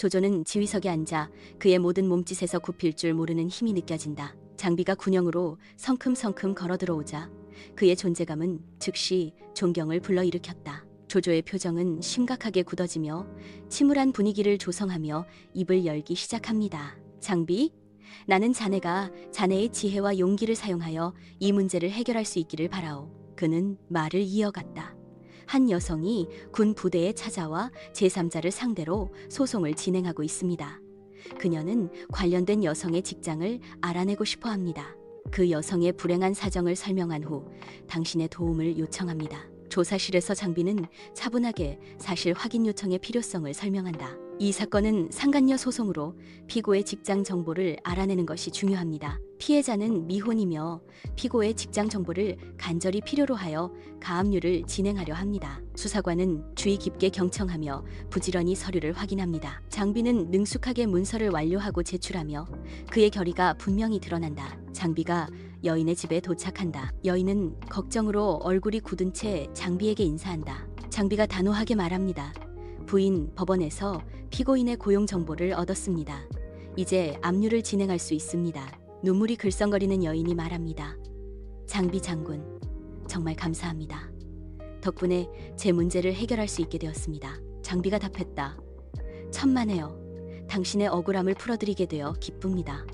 조조는 지휘석에 앉아 그의 모든 몸짓에서 굽힐 줄 모르는 힘이 느껴진다. 장비가 군형으로 성큼성큼 걸어 들어오자 그의 존재감은 즉시 존경을 불러일으켰다. 조조의 표정은 심각하게 굳어지며 침울한 분위기를 조성하며 입을 열기 시작합니다. 장비, 나는 자네가 자네의 지혜와 용기를 사용하여 이 문제를 해결할 수 있기를 바라오. 그는 말을 이어갔다. 한 여성이 군 부대에 찾아와 제3자를 상대로 소송을 진행하고 있습니다. 그녀는 관련된 여성의 직장을 알아내고 싶어 합니다. 그 여성의 불행한 사정을 설명한 후 당신의 도움을 요청합니다. 조사실에서 장비는 차분하게 사실 확인 요청의 필요성을 설명한다. 이 사건은 상간녀 소송으로 피고의 직장 정보를 알아내는 것이 중요합니다. 피해자는 미혼이며 피고의 직장 정보를 간절히 필요로 하여 가압류를 진행하려 합니다. 수사관은 주의 깊게 경청하며 부지런히 서류를 확인합니다. 장비는 능숙하게 문서를 완료하고 제출하며 그의 결의가 분명히 드러난다. 장비가 여인의 집에 도착한다. 여인은 걱정으로 얼굴이 굳은 채 장비에게 인사한다. 장비가 단호하게 말합니다. 부인 법원에서 피고인의 고용 정보를 얻었습니다. 이제 압류를 진행할 수 있습니다. 눈물이 글썽거리는 여인이 말합니다. 장비 장군, 정말 감사합니다. 덕분에 제 문제를 해결할 수 있게 되었습니다. 장비가 답했다. 천만에요. 당신의 억울함을 풀어드리게 되어 기쁩니다.